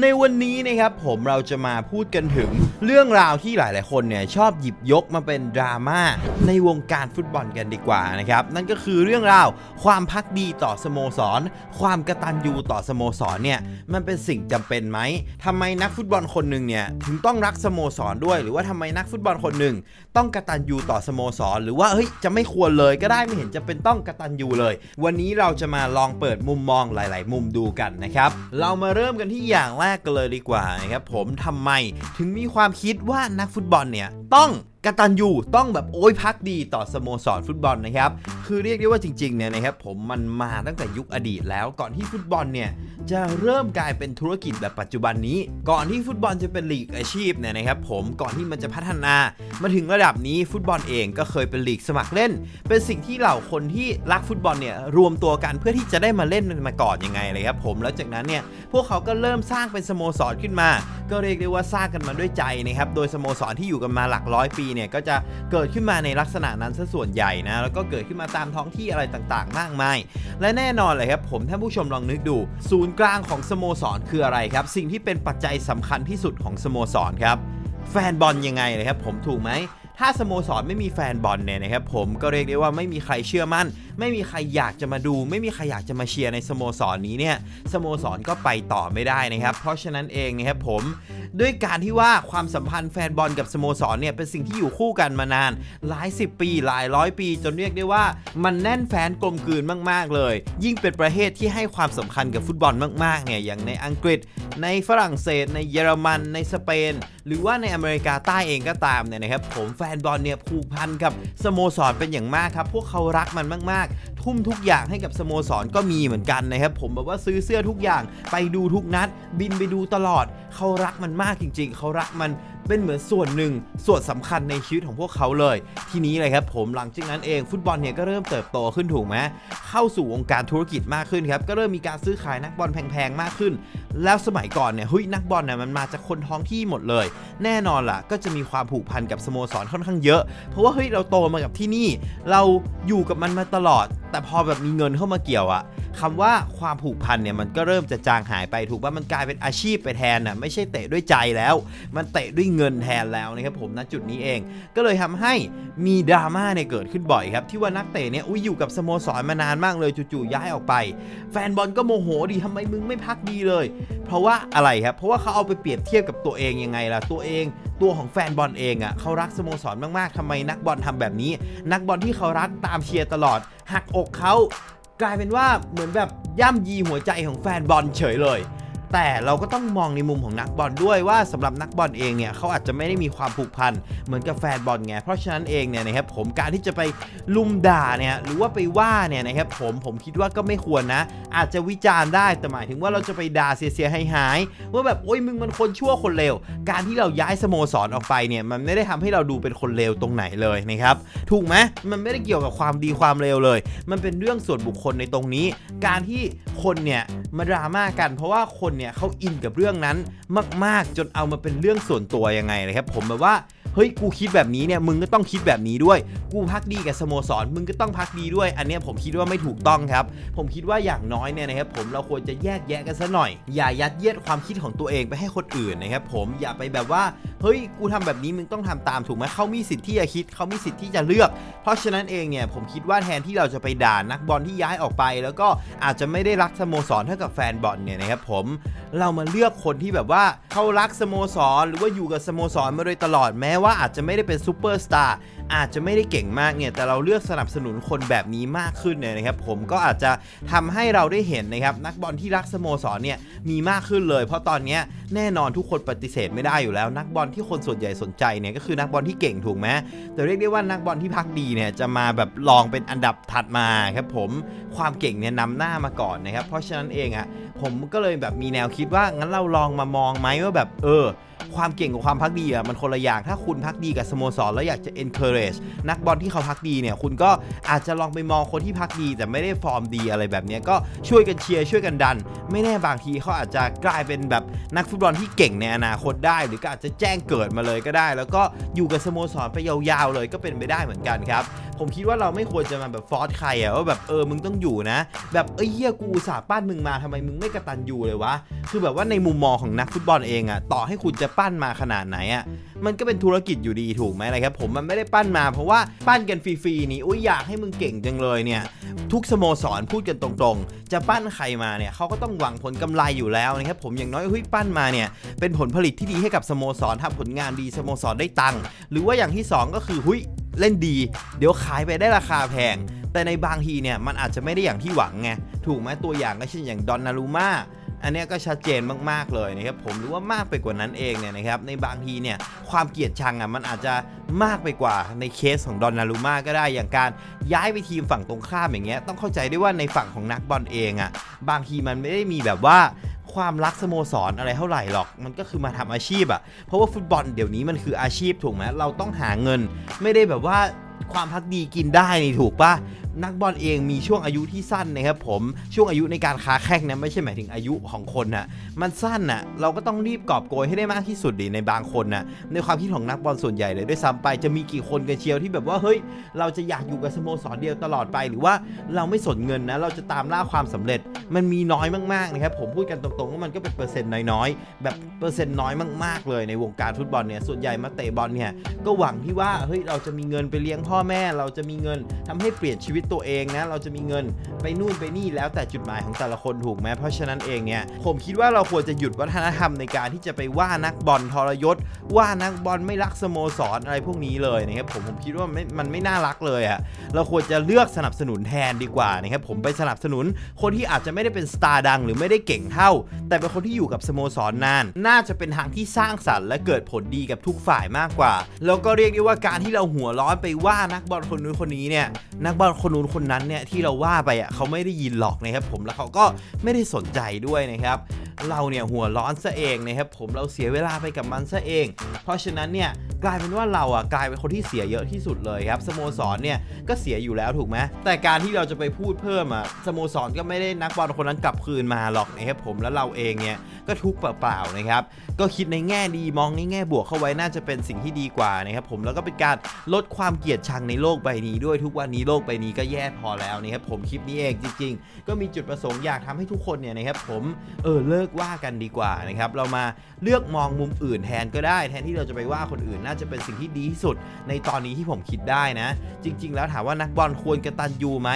ในวันนี้นะครับผมเราจะมาพูดกันถึงเรื่องราวที่หลาย ๆ คนเนี่ยชอบหยิบยกมาเป็นดราม่าในวงการฟุตบอลกันดีกว่านะครับนั่นก็คือเรื่องราวความพักดีต่อสโมสร ความกระตัญญูต่อสโมสรเนี่ยมันเป็นสิ่งจำเป็นไหมทำไมนักฟุตบอลคนหนึ่งเนี่ยถึงต้องรักสโมสรด้วย หรือว่าทำไมนักฟุตบอลคนหนึ่งต้องกระตัญญูต่อสโมสร หรือว่าเฮ้ยจะไม่ควรเลยก็ได้ไม่เห็นจะเป็นต้องกระตัญญูเลย วันนี้เราจะมาลองเปิดมุมมองหลาย ๆ มุมดูกันนะครับเรามาเริ่มกันที่อย่างแรกกันเลยดีกว่านะครับผมทำไมถึงมีความคิดว่านักฟุตบอลเนี่ย ต้องกตัญญูต้องแบบโอ้ยพักดีต่อสโมสรฟุตบอลนะครับ คือเรียกได้ว่าจริงๆเนี่ยนะครับผมมันมาตั้งแต่ยุคอดีตแล้วก่อนที่ฟุตบอลเนี่ยจะเริ่มกลายเป็นธุรกิจแบบปัจจุบันนี้ ก่อนที่ฟุตบอลจะเป็นลีกอาชีพเนี่ยนะครับผมก่อนที่มันจะพัฒนามาถึงระดับนี้ฟุตบอลเองก็เคยเป็นลีกสมัครเล่น เป็นสิ่งที่เหล่าคนที่รักฟุตบอลเนี่ยรวมตัวกันเพื่อที่จะได้มาเล่นมาก่อนยังไงเลยครับผมแล้วจากนั้นเนี่ยพวกเขาก็เริ่มสร้างเป็นสโมสรขึ้นมา ก็เรียกได้ว่าสร้างกันมาด้วยใจนะครับ โดยสโมสรที่อยู่กันมาหลักร้อยปีเนี่ยก็จะเกิดขึ้นมาในลักษณะนั้นซะส่วนใหญ่นะ แล้วก็เกิดขึ้นมาตามท้องที่อะไรต่างๆ มากมาย และแน่นอนเลยครับผมท่านผู้ชมลองนึกดู ศูนย์กลางของสโมสรคืออะไรครับ สิ่งที่เป็นปัจจัยสำคัญที่สุดของสโมสรครับ แฟนบอลยังไงเลยครับผมถูกไหมถ้าสโมสรไม่มีแฟนบอลเนี่ยนะครับผมก็เรียกได้ว่าไม่มีใครเชื่อมั่นไม่มีใครอยากจะมาดู ไม่มีใครอยากจะมาเชียร์ในสโมสรนี้เนี่ยสโมสรก็ไปต่อไม่ได้นะครับ เพราะฉะนั้นเองนะครับผมด้วยการที่ว่าความสัมพันธ์แฟนบอลกับสโมสรเนี่ยเป็นสิ่งที่อยู่คู่กันมานาน หลายสิบปี หลายร้อยปี จนเรียกได้ว่ามันแน่นแฟนกลมกลืนมาก ๆ เลย ยิ่งเป็นประเทศที่ให้ความสำคัญกับฟุตบอลมากๆเนี่ยอย่างในอังกฤษ ในฝรั่งเศส ในเยอรมัน ในสเปน หรือว่าในอเมริกาใต้เองก็ตามเนี่ยนะครับผมแฟนบอลเนี่ยผูกพันกับสโมสรเป็นอย่างมากครับพวกเขารักมันมาก ทุ่มทุกอย่างให้กับสโมสรก็มีเหมือนกันนะครับผมแบบว่าซื้อเสื้อทุกอย่างไปดูทุกนัด บินไปดูตลอดเขารักมันมากจริง ๆเขารักมัน เป็นเหมือนส่วนหนึ่งส่วนสำคัญในชีวิตของพวกเขาเลย ทีนี้เลยครับผมหลังจากนั้นเองฟุตบอลเนี่ยก็เริ่มเติบโตขึ้นถูกไหมเข้าสู่วงการธุรกิจมากขึ้นครับก็เริ่มมีการซื้อขายนักบอลแพงๆมากขึ้น แล้วสมัยก่อนเนี่ยเฮ้ยนักบอลเนี่ยมันมาจากคนท้องที่หมดเลย แน่นอนล่ะก็จะมีความผูกพันกับสโมสรค่อนข้างเยอะ เพราะว่าเฮ้ยเราโตมากับที่นี่ เราอยู่กับมันมาตลอด แต่พอแบบมีเงินเข้ามาเกี่ยวอะคำว่าความผูกพันเนี่ยมันก็เริ่มจะจางหายไปถูกป่ะมันกลายเป็นอาชีพไปแทนน่ะไม่ใช่เตะด้วยใจแล้ว มันเตะด้วยเงินแทนแล้วนะครับผมณจุดนี้เอง ก็เลยทำให้มีดราม่าเนี่ยเกิดขึ้นบ่อยครับที่ว่านักเตะเนี่ยอุ้ยอยู่กับสโมสรมานานมากเลยจู่ๆย้ายออกไป แฟนบอลก็โมโหดิทำไมมึงไม่พักดีเลย เพราะว่าอะไรครับ เพราะว่าเขาเอาไปเปรียบเทียบกับตัวเองยังไงล่ะตัวเองตัวของแฟนบอลเองอะเขารักสโมสรมากๆทำไมนักบอลทำแบบนี้ นักบอลที่เขารักตามเชียร์ตลอด หักอกเขากลายเป็นว่าเหมือนแบบย่ำยีหัวใจของแฟนบอลเฉยเลย แต่เราก็ต้องมองในมุมของนักบอลด้วยว่าสำหรับนักบอลเองเนี่ยเขาอาจจะไม่ได้มีความผูกพันเหมือนกับแฟนบอลไงเพราะฉะนั้นเองเนี่ยนะครับผมการที่จะไปลุมด่าเนี่ยหรือว่าไปว่าเนี่ยนะครับผมผมคิดว่าก็ไม่ควรนะ อาจจะวิจารณ์ได้แต่หมายถึงว่าเราจะไปด่าเสียๆให้หายๆว่าแบบโอ้ยมึงมันคนชั่วคนเลวการที่เราย้ายสโมสรออกไปเนี่ยมันไม่ได้ทำให้เราดูเป็นคนเลวตรงไหนเลยนะครับถูกไหมมันไม่ได้เกี่ยวกับความดีความเลวเลย มันเป็นเรื่องส่วนบุคคลในตรงนี้ การที่คนเนี่ยมาดราม่ากัน เพราะว่าคนเนี่ยเขาอินกับเรื่องนั้นมาก ๆ จนเอามาเป็นเรื่องส่วนตัวยังไงเลยครับผมแบบว่า เฮ้ยกูคิดแบบนี้เนี่ยมึงก็ต้องคิดแบบนี้ด้วย กูพักดีกับสโมสรมึงก็ต้องพักดีด้วย อันเนี้ยผมคิดว่าไม่ถูกต้องครับ ผมคิดว่าอย่างน้อยเนี่ยนะครับผมเราควรจะแยกแยะกันซะหน่อย อย่ายัดเยียดความคิดของตัวเองไปให้คนอื่นนะครับผมอย่าไปแบบว่าเฮ้ยกูทำแบบนี้มึงต้องทำตามถูกไหมเขามีสิทธิ์ที่จะคิดเขามีสิทธิ์ที่จะเลือก เพราะฉะนั้นเองเนี่ยผมคิดว่าแทนที่เราจะไปด่านักบอลที่ย้ายออกไป แล้วก็อาจจะไม่ได้รักสโมสรเท่ากับแฟนบอลเนี่ยนะครับผมเรามาเลือกคนที่แบบว่าเขารักสโมสร หรือว่าอยู่กับสโมสรมาโดยตลอดแม้ว่าอาจจะไม่ได้เป็นซูเปอร์สตาร์อาจจะไม่ได้เก่งมากเนี่ยแต่เราเลือกสนับสนุนคนแบบนี้มากขึ้นเนี่ยนะครับผมก็อาจจะทำให้เราได้เห็นนะครับนักบอลที่รักสโมสรเนี่ยมีมากขึ้นเลย เพราะตอนนี้แน่นอนทุกคนปฏิเสธไม่ได้อยู่แล้ว นักบอลที่คนส่วนใหญ่สนใจเนี่ยก็คือนักบอลที่เก่งถูกไหมแต่เรียกได้ว่านักบอลที่พักดีเนี่ยจะมาแบบลองเป็นอันดับถัดมาครับผมความเก่งเนี่ยนำหน้ามาก่อนนะครับเพราะฉะนั้นเองอะ่ะผมก็เลยแบบมีแนวคิดว่างั้นเราลองมามองไหมว่าแบบเออ ความเก่งกับความพักดีอะมันคนละอย่างถ้าคุณพักดีกับสโมสรแล้วอยากจะ encourage นักบอลที่เขาพักดีเนี่ยคุณก็อาจจะลองไปมองคนที่พักดี แต่ไม่ได้ฟอร์มดีอะไรแบบนี้ก็ช่วยกันเชียร์ช่วยกันดัน ไม่แน่บางทีเขาอาจจะกลายเป็นแบบนักฟุตบอลที่เก่งในอนาคตได้ หรือก็อาจจะแจ้งเกิดมาเลยก็ได้ แล้วก็อยู่กับสโมสรไปยาวๆเลยก็เป็นไปได้เหมือนกันครับ ผมคิดว่าเราไม่ควรจะมาแบบฟอร์สใครอะว่าแบบเออมึงต้องอยู่นะ แบบเอ้ยเฮียกูอุตสาห์ปั้นมึงมาทำไมมึงไม่กระตันอยู่เลยวะคือแบบว่าในมุมมองของนักฟุตบอลเองอะต่อให้คุณจะปั้นมาขนาดไหนอะมันก็เป็นธุรกิจอยู่ดีถูกไหมอะไรครับผมมันไม่ได้ปั้นมาเพราะว่าปั้นกันฟรีๆนี่อุ้ยอยากให้มึงเก่งจังเลยเนี่ยทุกสโมสรพูดกันตรงๆ จะปั้นใครมาเนี่ยเขาก็ต้องหวังผลกำไรอยู่แล้วนะครับผมอย่างน้อยเฮ้ยปั้นมาเนี่ยเป็นผลผลิตที่ดีให้กับสโมสรทำผลงานดีสโมสรได้ตังค์หรือว่าอย่างที่สองก็คือหุย เล่นดี เดี๋ยวขายไปได้ราคาแพง แต่ในบางทีเนี่ยมันอาจจะไม่ได้อย่างที่หวังไง ถูกไหมตัวอย่างก็เช่นอย่างดอนนารูมาอันนี้ก็ชัดเจนมากๆเลยนะครับผมหรือว่ามากไปกว่านั้นเองเนี่ยนะครับในบางทีเนี่ยความเกลียดชังอะมันอาจจะมากไปกว่าในเคสของดอนนารูมาก็ได้อย่างการย้ายไปทีมฝั่งตรงข้ามอย่างเงี้ยต้องเข้าใจด้วยว่าในฝั่งของนักบอลเองอะบางทีมันไม่ได้มีแบบว่า ความรักสโมสรอะไรเท่าไหร่หรอก มันก็คือมาทำอาชีพอะเพราะว่าฟุตบอลเดี๋ยวนี้มันคืออาชีพถูกไหมเราต้องหาเงิน ไม่ได้แบบว่าความพักดีกินได้นี่ถูกปะ นักบอลเองมีช่วงอายุที่สั้นนะครับผมช่วงอายุในการค้าแข่งนะไม่ใช่หมายถึงอายุของคนนะมันสั้นนะเราก็ต้องรีบกอบโกยให้ได้มากที่สุดดิในบางคนนะในความคิดของนักบอลส่วนใหญ่เลยด้วยซ้ำไปจะมีกี่คนกันเชียวที่แบบว่าเฮ้ย เราจะอยากอยู่กับสโมสรเดียวตลอดไป หรือว่าเราไม่สนเงินนะเราจะตามล่าความสำเร็จมันมีน้อยมากๆนะครับผมพูดกันตรงๆว่ามันก็เป็นเปอร์เซ็นต์น้อยๆแบบเปอร์เซ็นต์น้อยมากๆเลยในวงการฟุตบอลเนี่ยส่วนใหญ่มาเตะบอลเนี่ยก็หวังที่ว่าเฮ้ยเราจะมีเงินไปเลี้ยงพ่อแม่ เราจะมีเงินทำให้เปลี่ยนชีวิตตัวเองนะ เราจะมีเงินไปนู่นไปนี่แล้วแต่จุดหมายของแต่ละคนถูกไหมเพราะฉะนั้นเองเนี่ยผมคิดว่าเราควรจะหยุดวัฒนธรรมในการที่จะไปว่านักบอลทรยศ ว่านักบอลไม่รักสโมสรอะไรพวกนี้เลยนะครับผมผมคิดว่ามันไม่มันไม่น่ารักเลยอะเราควรจะเลือกสนับสนุนแทนดีกว่านะครับผมไปสนับสนุนคนที่อาจจะไม่ได้เป็นสตาร์ดังหรือไม่ได้เก่งเท่า แต่เป็นคนที่อยู่กับสโมสรนาน น่าจะเป็นทางที่สร้างสรรค์และเกิดผลดีกับทุกฝ่ายมากกว่า แล้วก็เรียกได้ว่าการที่เราหัวร้อนไปว่านักบอลคนนู้นคนนี้เนี่ยนักบอลคนนู้นคนนั้นเนี่ยที่เราว่าไปอะเขาไม่ได้ยินหรอกนะครับผมแล้วเขาก็ไม่ได้สนใจด้วยนะครับ เราเนี่ยหัวร้อนซะเองนะครับผมเราเสียเวลาไปกับมันซะเอง เพราะฉะนั้นเนี่ยกลายเป็นว่าเราอะกลายเป็นคนที่เสียเยอะที่สุดเลยครับสโมสรเนี่ยก็เสียอยู่แล้วถูกไหมแต่การที่เราจะไปพูดเพิ่มอะสโมสรก็ไม่ได้นักบอลคนนั้นกลับคืนมาหรอกนะครับผมแล้วเราเองเนี่ยก็ทุกข์เปล่าๆนะครับก็คิดในแง่ดีมองในแง่บวกเข้าไว้น่าจะเป็นสิ่งที่ดีกว่านะครับผมแล้วก็เป็นการลดความเกลียดชังในโลกใบนี้ด้วยทุกวันนี้โลกใบนี้ก็แย่พอแล้วนะครับผมคลิปนี้เองจริง ๆ ก็มีจุดประสงค์อยากทำให้ทุกคนเนี่ยนะครับผมเออเลิกว่ากันดีกว่านะครับ เรามาเลือกมองมุมอื่นแทนก็ได้ แทนที่เราจะไปว่าคนอื่นน่าจะเป็นสิ่งที่ดีที่สุด ในตอนนี้ที่ผมคิดได้นะ จริง ๆ แล้วถามว่านักบอลควรกระตันยูไหม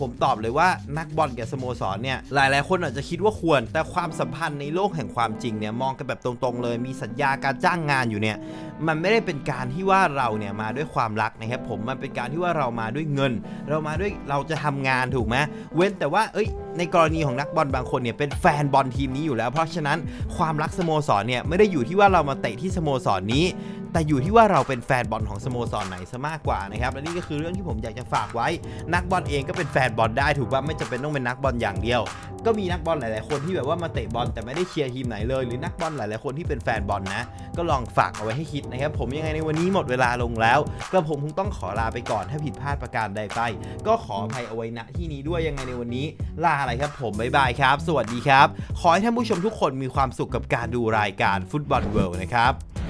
ผมตอบเลยว่านักบอลกับสโมสรเนี่ยหลาย ๆ คนอาจจะคิดว่าควร แต่ความสัมพันธ์ในโลกแห่งความจริงเนี่ยมองกันแบบตรงๆ เลยมีสัญญาการจ้างงานอยู่เนี่ยมันไม่ได้เป็นการที่ว่าเราเนี่ยมาด้วยความรักนะครับผมมันเป็นการที่ว่าเรามาด้วยเงิน เรามาด้วยเราจะทำงานถูกไหมเว้นแต่ว่าเอ้ย ในกรณีของนักบอลบางคนเนี่ยเป็นแฟนบอลทีมนี้อยู่แล้ว เพราะฉะนั้นความรักสโมสรเนี่ยไม่ได้อยู่ที่ว่าเรามาเตะที่สโมสรนี้แต่อยู่ที่ว่าเราเป็นแฟนบอลของสโมสรไหนซะมากกว่านะครับและนี่ก็คือเรื่องที่ผมอยากจะฝากไว้ นักบอลเองก็เป็นแฟนบอลได้ถูกป่ะไม่จำเป็นต้องเป็นนักบอลอย่างเดียว ก็มีนักบอลหลาย ๆ คนที่แบบว่ามาเตะบอลแต่ไม่ได้เชียร์ทีมไหนเลย หรือนักบอลหลาย ๆ คนที่เป็นแฟนบอลนะ ก็ลองฝากเอาไว้ให้คิดนะครับ ผมยังไงในวันนี้หมดเวลาลงแล้วก็ผมคงต้องขอลาไปก่อนถ้าผิดพลาดประการใดไป ก็ขออภัยเอาไว้ณที่นี้ด้วยยังไงในวันนี้ ลาอะไรครับ ผมบ๊ายบายครับ สวัสดีครับ ขอให้ท่านผู้ชมทุกคนมีความสุขกับการดูรายการฟุตบอลเวิลด์นะครับ